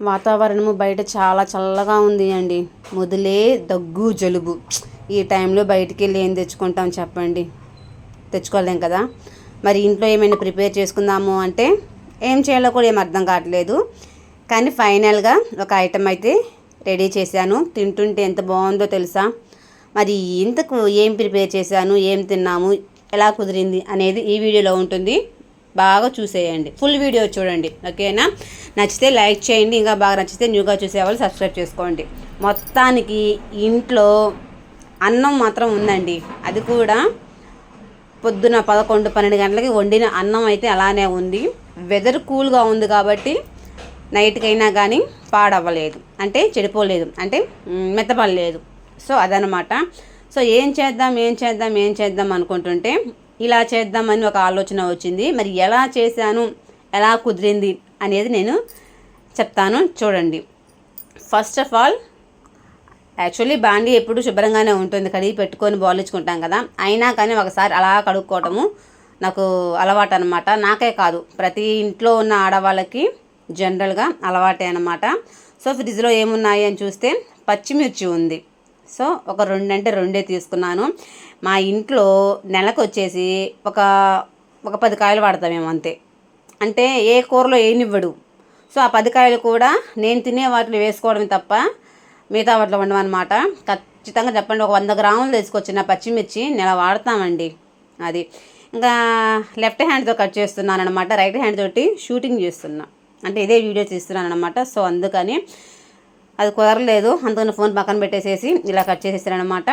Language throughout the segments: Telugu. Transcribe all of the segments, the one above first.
వాతావరణము బయట చాలా చల్లగా ఉంది అండి. మొదలే దగ్గు జలుబు. ఈ టైంలో బయటికి వెళ్ళి ఏం తెచ్చుకుంటాం చెప్పండి. తెచ్చుకోలేం కదా. మరి ఇంట్లో ఏమైనా ప్రిపేర్ చేసుకుందాము అంటే ఏం చేయాలో కూడా ఏం అర్థం కావట్లేదు. కానీ ఫైనల్గా ఒక ఐటెం అయితే రెడీ చేశాను. తింటుంటే ఎంత బాగుందో తెలుసా? మరి ఇంతకు ఏం ప్రిపేర్ చేశాను? ఏం తిన్నాము? ఎలా కుదిరింది అనేది ఈ వీడియోలో ఉంటుంది. బాగా చూసేయండి. ఫుల్ వీడియో చూడండి. ఓకేనా? నచ్చితే లైక్ చేయండి. ఇంకా బాగా నచ్చితే న్యూగా చూసేవాళ్ళు సబ్స్క్రైబ్ చేసుకోండి. మొత్తానికి ఇంట్లో అన్నం మాత్రం ఉందండి. అది కూడా పొద్దున పదకొండు పన్నెండు గంటలకి వండిన అన్నం అయితే అలానే ఉంది. వెదర్ కూల్గా ఉంది కాబట్టి నైట్కైనా కానీ పాడవ్వలేదు. అంటే చెడిపోలేదు. అంటే మెత్తపడలేదు. సో అదనమాట సో ఏం చేద్దాం ఏం చేద్దాం ఏం చేద్దాం అనుకుంటుంటే ఇలా చేద్దామని ఒక ఆలోచన వచ్చింది. మరి ఎలా చేశాను? ఎలా కుదిరింది? అనేది నేను చెప్తాను. చూడండి. ఫస్ట్ ఆఫ్ ఆల్ యాక్చువల్లీ బాండీ ఎప్పుడు శుభ్రంగానే ఉంటుంది. కడిగి పెట్టుకొని బాలించుకుంటాం కదా. అయినా కానీ ఒకసారి అలా కడుక్కోవటము నాకు అలవాటు అనమాట నాకే కాదు. ప్రతి ఇంట్లో ఉన్న ఆడవాళ్ళకి జనరల్గా అలవాటే అనమాట సో ఫ్రిడ్జ్లో ఏమున్నాయి అని చూస్తే పచ్చిమిర్చి ఉంది. సో ఒక రెండు అంటే రెండే తీసుకున్నాను. మా ఇంట్లో నెలకు వచ్చేసి ఒక ఒక పది కాయలు వాడతాం మేము అంతే. అంటే ఏ కూరలో ఏనివ్వడు. సో ఆ పది కాయలు కూడా నేను తినే వాటిని వేసుకోవడమే తప్ప మిగతా వాటిలో వండమన్నమాట ఖచ్చితంగా చెప్పండి ఒక వంద గ్రాములు తీసుకొచ్చిన పచ్చిమిర్చి నెల వాడతామండి అది. ఇంకా లెఫ్ట్ హ్యాండ్తో కట్ చేస్తున్నాను అనమాట రైట్ హ్యాండ్ తోటి షూటింగ్ చేస్తున్నా. అంటే ఇదే వీడియో తీస్తున్నాను అనమాట సో అందుకని అది కుదరలేదు. అందుకని ఫోన్ పక్కన పెట్టేసేసి ఇలా కట్ చేసేసాను అనమాట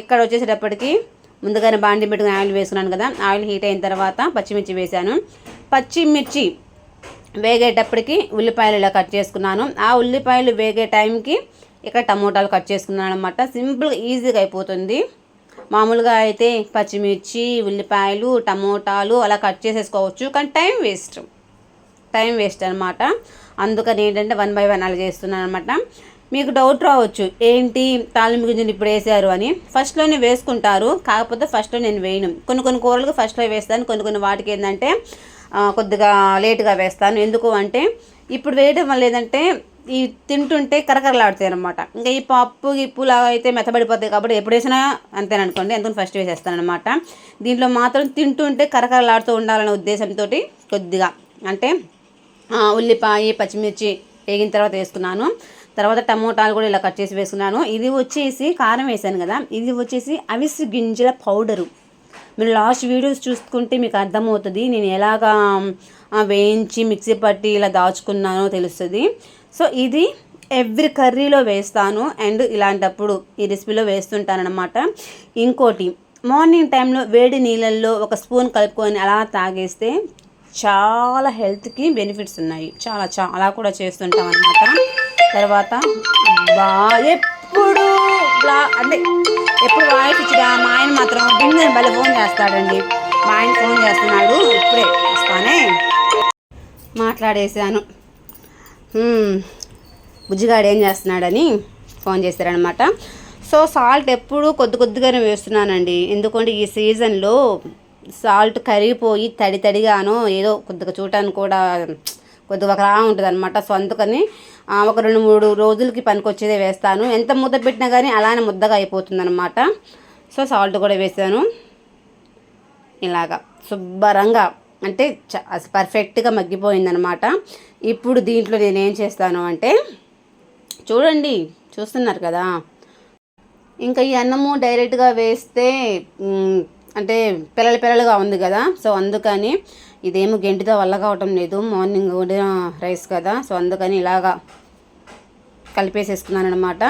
ఇక్కడ వచ్చేసేటప్పటికి ముందుగానే బాండి పెట్టుకుని ఆయిల్ వేసుకున్నాను కదా. ఆయిల్ హీట్ అయిన తర్వాత పచ్చిమిర్చి వేశాను. పచ్చిమిర్చి వేగేటప్పటికి ఉల్లిపాయలు ఇలా కట్ చేసుకున్నాను. ఆ ఉల్లిపాయలు వేగే టైంకి ఇక్కడ టమోటాలు కట్ చేసుకున్నాను అనమాట సింపుల్గా ఈజీగా అయిపోతుంది. మామూలుగా అయితే పచ్చిమిర్చి ఉల్లిపాయలు టమోటాలు అలా కట్ చేసేసుకోవచ్చు. కానీ టైం వేస్ట్. టైం వేస్ట్ అనమాట అందుకని ఏంటంటే వన్ బై వన్ అలా చేస్తున్నాను అనమాట మీకు డౌట్ రావచ్చు. ఏంటి? తాలింపు గింజలు ఇప్పుడు వేసారు అని. ఫస్ట్లోనే వేసుకుంటారు. కాకపోతే ఫస్ట్లో నేను వేయను. కొన్ని కొన్ని కూరలకు ఫస్ట్లో వేస్తాను. కొన్ని కొన్ని వాటికి ఏంటంటే కొద్దిగా లేటుగా వేస్తాను. ఎందుకు అంటే ఇప్పుడు వేయడం వల్ల ఏంటంటే ఈ తింటుంటే కరకరలాడుతాయి అనమాట ఇంకా ఈ పప్పు గిప్పు లాగా అయితే మెత్తబడిపోతాయి కాబట్టి ఎప్పుడు వేసినా అంతేననుకోండి ఎందుకు ఫస్ట్ వేసేస్తాను అనమాట దీంట్లో మాత్రం తింటుంటే కరకరలాడుతూ ఉండాలనే ఉద్దేశంతో కొద్దిగా అంటే ఉల్లిపాయ పచ్చిమిర్చి వేగిన తర్వాత వేసుకున్నాను. తర్వాత టమోటాలు కూడా ఇలా కట్ చేసి వేసుకున్నాను. ఇది వచ్చేసి కారం వేసాను కదా ఇది వచ్చేసి అవిసి గింజల పౌడరు. మీరు లాస్ట్ వీడియోస్ చూసుకుంటే మీకు అర్థమవుతుంది నేను ఎలాగా వేయించి మిక్సీ పట్టి ఇలా దాచుకున్నానో తెలుస్తుంది. సో ఇది ఎవ్రీ కర్రీలో వేస్తాను అండ్ ఇలాంటప్పుడు ఈ రెసిపీలో వేస్తుంటానన్నమాట. ఇంకోటి మార్నింగ్ టైంలో వేడి నీళ్ళల్లో ఒక స్పూన్ కలుపుకొని అలా తాగేస్తే చాలా హెల్త్కి బెనిఫిట్స్ ఉన్నాయి. చాలా చాలా కూడా చేస్తుంటాం అనమాట తర్వాత బాగా ఎప్పుడు బ్లా అంటే ఎప్పుడు వాయిస్ ఇచ్చినా మా ఆయన మాత్రం బిందని బలి ఫోన్ చేస్తాడండి. మా ఆయన ఫోన్ చేస్తున్నాడు ఇప్పుడే వస్తానే మాట్లాడేశాను. బుజ్జిగాడు ఏం చేస్తున్నాడని ఫోన్ చేశారనమాట సో సాల్ట్ ఎప్పుడు కొద్ది కొద్దిగానే వేస్తున్నానండి. ఎందుకంటే ఈ సీజన్లో సాల్ట్ కరిగిపోయి తడి తడిగానో ఏదో కొద్దిగా చూడటానికి కూడా కొద్దిగా ఒకలా ఉంటుంది అనమాట సో అందుకని ఒక రెండు మూడు రోజులకి పనికొచ్చేదే వేస్తాను. ఎంత ముద్ద పెట్టినా కానీ అలానే ముద్దగా అయిపోతుంది అనమాట సో సాల్ట్ కూడా వేసాను. ఇలాగా శుభ్రంగా అంటే చ- పర్ఫెక్ట్గా మగ్గిపోయిందనమాట ఇప్పుడు దీంట్లో నేను ఏం చేస్తాను అంటే చూడండి చూస్తున్నారు కదా. ఇంకా ఈ అన్నము డైరెక్ట్గా వేస్తే అంటే పిల్లల పిల్లలుగా ఉంది కదా. సో అందుకని ఇదేమో గెంటితో వల్ల కావటం లేదు. మార్నింగ్ వండిన రైస్ కదా. సో అందుకని ఇలాగా కలిపేసేసుకున్నాను అనమాట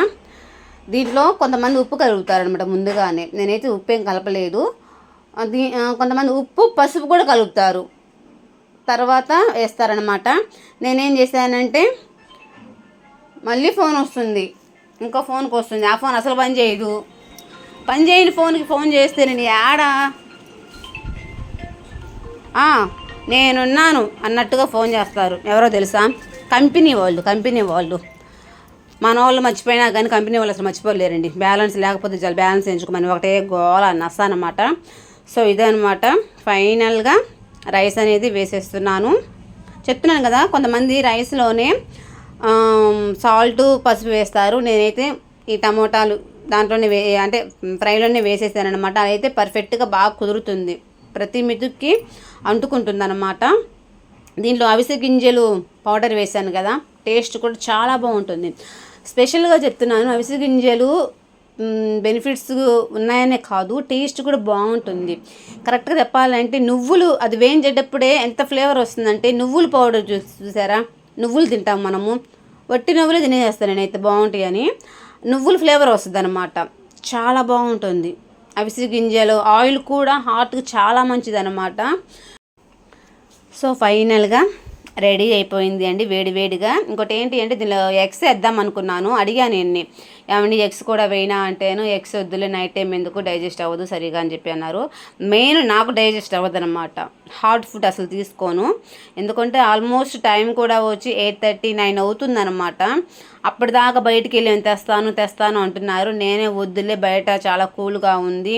దీంట్లో కొంతమంది ఉప్పు కలుపుతారనమాట ముందుగానే. నేనైతే ఉప్పు ఏం కలపలేదు దీ కొంతమంది ఉప్పు పసుపు కూడా కలుపుతారు. తర్వాత వేస్తారనమాట నేనేం చేశానంటే మళ్ళీ ఫోన్ వస్తుంది. ఇంకో ఫోన్కి వస్తుంది. ఆ ఫోన్ అసలు పని చేయదు. పని చేయని ఫోన్కి ఫోన్ చేస్తే నేను యాడా? నేనున్నాను అన్నట్టుగా ఫోన్ చేస్తారు. ఎవరో తెలుసా? కంపెనీ వాళ్ళు కంపెనీ వాళ్ళు. మన వాళ్ళు మర్చిపోయినా కానీ కంపెనీ వాళ్ళు అసలు మర్చిపోలేరండి. బ్యాలెన్స్ లేకపోతే చాలు బ్యాలెన్స్ ఎంచుకోమని ఒకటే గోల నస సో ఇదనమాట ఫైనల్గా రైస్ అనేది వేసేస్తున్నాను. చెప్తున్నాను కదా కొంతమంది రైస్లోనే సాల్ట్ పసుపు వేస్తారు. నేనైతే ఈ టమోటాలు దాంట్లోనే వే అంటే ఫ్రైలోనే వేసేసాను అనమాట అదైతే పర్ఫెక్ట్గా బాగా కుదురుతుంది. ప్రతి మెతుక్కి అంటుకుంటుంది అనమాట దీంట్లో అవిసె గింజలు పౌడర్ వేసాను కదా టేస్ట్ కూడా చాలా బాగుంటుంది. స్పెషల్గా చెప్తున్నాను అవిసె గింజలు బెనిఫిట్స్ ఉన్నాయనే కాదు టేస్ట్ కూడా బాగుంటుంది. కరెక్ట్గా చెప్పాలంటే నువ్వులు అది వేయించేటప్పుడే ఎంత ఫ్లేవర్ వస్తుందంటే నువ్వుల పౌడర్ చూసారా? నువ్వులు తింటాం మనము. వట్టి నువ్వులు తినేసేస్తాను నేనైతే బాగుంటాయి అని నువ్వుల ఫ్లేవర్ వస్తుంది అనమాట చాలా బాగుంటుంది. అవిసి గింజలు ఆయిల్ కూడా హార్ట్కి చాలా మంచిది అనమాట సో ఫైనల్గా రెడీ అయిపోయింది అండి వేడి వేడిగా. ఇంకోటి ఏంటి అంటే దీనిలో ఎగ్స్ వేద్దాం అనుకున్నాను అడిగాను ఎన్ని ఏమండి ఎగ్స్ కూడా వేయినా అంటేను ఎగ్స్ వద్దులే నైట్ టైం ఎందుకు డైజెస్ట్ అవ్వదు సరిగా అని చెప్పి అన్నారు. మెయిన్ నాకు డైజెస్ట్ అవ్వదు అనమాట హార్డ్ ఫుడ్ అసలు తీసుకోను. ఎందుకంటే ఆల్మోస్ట్ టైం కూడా వచ్చి ఎయిట్ థర్టీ నైన్ అవుతుందన్నమాట. అప్పటిదాకా బయటికి వెళ్ళి తెస్తాను తెస్తాను అంటున్నారు. నేనే వద్దులే బయట చాలా కూల్గా ఉంది.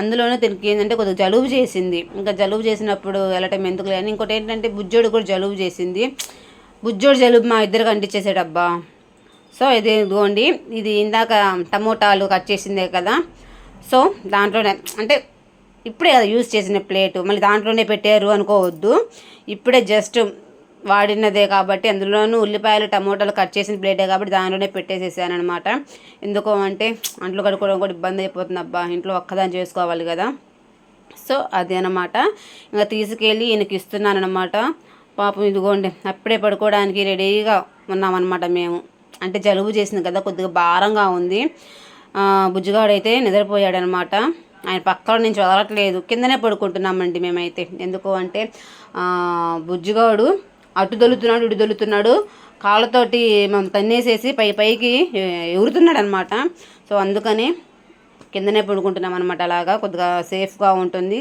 అందులోనే తిరిగి ఏంటంటే కొద్దిగా జలుబు చేసింది. ఇంకా జలుబు చేసినప్పుడు వెళ్ళటం ఎందుకు లేని ఇంకోటి ఏంటంటే బుజ్జోడు కూడా జలుబు చేసింది. బుజ్జోడు జలుబు మా ఇద్దరు కంటించేసాడబ్బా సో ఇది ఇదిగోండి ఇది ఇందాక టమోటాలు కట్ చేసిందే కదా. సో దాంట్లోనే అంటే ఇప్పుడే కదా యూజ్ చేసిన ప్లేటు. మళ్ళీ దాంట్లోనే పెట్టారు అనుకోవద్దు. ఇప్పుడే జస్ట్ వాడినదే కాబట్టి అందులోనూ ఉల్లిపాయలు టమోటాలు కట్ చేసిన ప్లేటే కాబట్టి దానిలోనే పెట్టేసేసాను అనమాట ఎందుకు అంటే అంట్లో కడుక్కోవడం కూడా ఇబ్బంది అయిపోతుంది అబ్బా. ఇంట్లో ఒక్కదాన్ని చేసుకోవాలి కదా. సో అదే అనమాట ఇంకా తీసుకెళ్ళి ఈయనకి ఇస్తున్నాను అనమాట పాపం ఇదిగోండి అప్పుడే పడుకోవడానికి రెడీగా ఉన్నామన్నమాట మేము. అంటే జలుబు చేసింది కదా కొద్దిగా భారంగా ఉంది. బుజ్జిగాడైతే నిద్రపోయాడనమాట ఆయన పక్కన నుంచి వదలట్లేదు. కిందనే పడుకుంటున్నామండి మేమైతే. ఎందుకు అంటే బుజ్జిగాడు అటు దొలుతున్నాడు ఇటు దొలుతున్నాడు. కాళ్ళతోటి మనం తన్నేసేసి పై పైకి ఎగురుతున్నాడు అనమాట సో అందుకని కిందనే పడుకుంటున్నాం అనమాట అలాగా కొద్దిగా సేఫ్గా ఉంటుంది.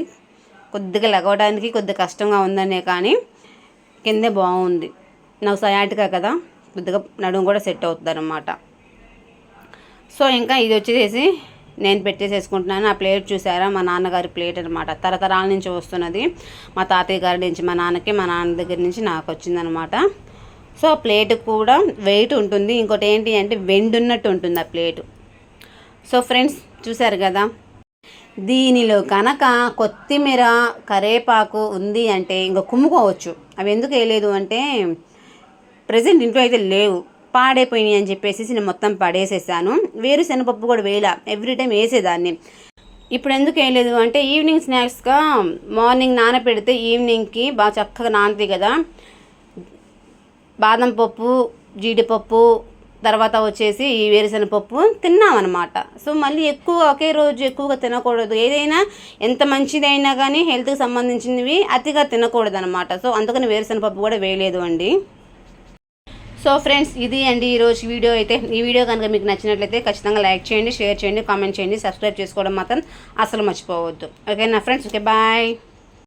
కొద్దిగా లెగవడానికి కొద్దిగా కష్టంగా ఉందనే కానీ కిందే బాగుంది. నాకు సయాటిగా కదా? కొద్దిగా నడుము కూడా సెట్ అవుతుంది అనమాట సో ఇంకా ఇది వచ్చేసి నేను పెట్టేసేసుకుంటున్నాను. ఆ ప్లేట్ చూసారా? మా నాన్నగారి ప్లేట్ అనమాట తరతరాల నుంచి వస్తున్నది. మా తాతయ్య గారి నుంచి మా నాన్నకి మా నాన్న దగ్గర నుంచి నాకు వచ్చిందనమాట సో ఆ ప్లేట్ కూడా వెయిట్ ఉంటుంది. ఇంకోటి ఏంటి అంటే వెండున్నట్టు ఉంటుంది ఆ ప్లేటు. సో ఫ్రెండ్స్ చూసారు కదా? దీనిలో కనుక కొత్తిమీర కరేపాకు ఉంది అంటే ఇంకా కుమ్ముకోవచ్చు. అవి ఎందుకు వేయలేదు అంటే ప్రజెంట్ ఇంట్లో అయితే లేవు. పాడైపోయినాయి అని చెప్పేసి నేను మొత్తం పడేసేసాను. వేరుశనగపప్పు కూడా వేయలా. Every time వేసేదాన్ని. ఇప్పుడు ఎందుకు వేయలేదు అంటే ఈవినింగ్ స్నాక్స్గా మార్నింగ్ నానపెడితే ఈవినింగ్కి బాగా చక్కగా నానతాయి కదా బాదం పప్పు జీడిపప్పు తర్వాత వచ్చేసి ఈ వేరుశనగపప్పు తిన్నామన్నమాట. సో మళ్ళీ ఎక్కువ ఒకే రోజు ఎక్కువగా తినకూడదు. ఏదైనా ఎంత మంచిదైనా కానీ హెల్త్కి సంబంధించినవి అతిగా తినకూడదు అనమాట సో అందుకని వేరుశనగపప్పు కూడా వేయలేదు అండి. సో ఫ్రెండ్స్ ఇది అండి ఈరోజు వీడియో. అయితే ఈ వీడియో కనుక మీకు నచ్చినట్లయితే ఖచ్చితంగా లైక్ చేయండి షేర్ చేయండి కామెంట్ చేయండి సబ్స్క్రైబ్ చేసుకోవడం మాత్రం అసలు మర్చిపోవద్దు. ఓకే నా ఫ్రెండ్స్? Okay bye.